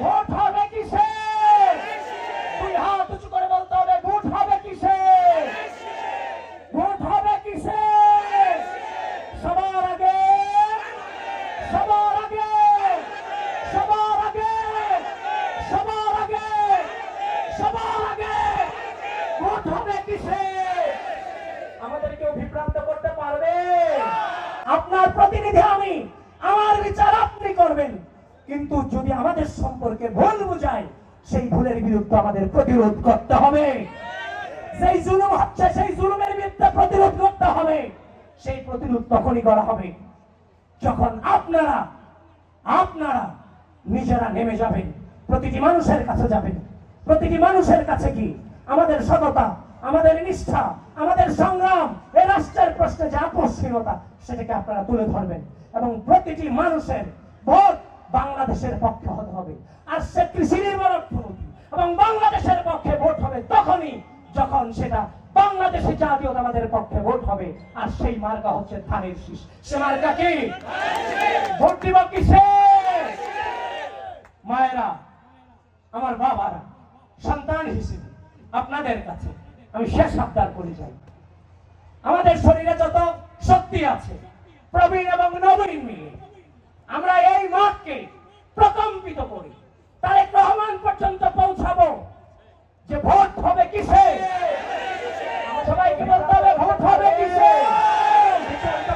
Vote হবে কিসে? দুই হাত উঁচু করে বলতে হবে, ভোট হবে কিসে? ভোট হবে কিসে? সবার আগে সবার আগে সবার আগে সবার আগে সবার আগে ভোট হবে কিসে? আমাদের কেউ বিভ্রান্ত করতে পারবে? আপনার প্রতিনিধি আমি, আমার বিচার আপনি করবেন। কিন্তু যদি আমাদের সম্পর্কে ভুল বুঝায়, সেই ভুলের বিরুদ্ধে আমাদের প্রতিরোধ করতে হবে। সেই জুলুম হচ্ছে, সেই জুলুমের বিরুদ্ধে প্রতিরোধ করতে হবে। সেই প্রতিরোধ তখনই করা হবে যখন আপনারা আপনারা নিজেরা নেমে যাবেন, প্রতিটি মানুষের কাছে যাবেন। প্রতিটি মানুষের কাছে কি? আমাদের সততা, আমাদের নিষ্ঠা, আমাদের সংগ্রাম এই রাষ্ট্রের প্রশ্নে যে আকস্মিকতা সেটাকে আপনারা তুলে ধরবেন। এবং প্রতিটি মানুষের ভোট বাংলাদেশের পক্ষে হতে হবে। আর সে কৃষি নির্ভর অর্থনীতি এবং বাংলাদেশের পক্ষে ভোট হবে তখনই যখন সেটা বাংলাদেশে জাতীয়তাবাদের পক্ষে ভোট হবে। আর সেই মার্কা হচ্ছে ধানের শীষ। সে মার্কা কি? ভোট দিব কিসে? মায়েরা, আমার বাবারা, সন্তান হিসেবে আপনাদের কাছে আমি শেষ আবদার করে যাই। আমাদের শরীরে যত শক্তি আছে, প্রবীণ এবং নবীন মিলে সমাজকে প্রকম্পিত করি। তারেক রহমান পর্যন্ত পৌঁছাবো। যে ভোট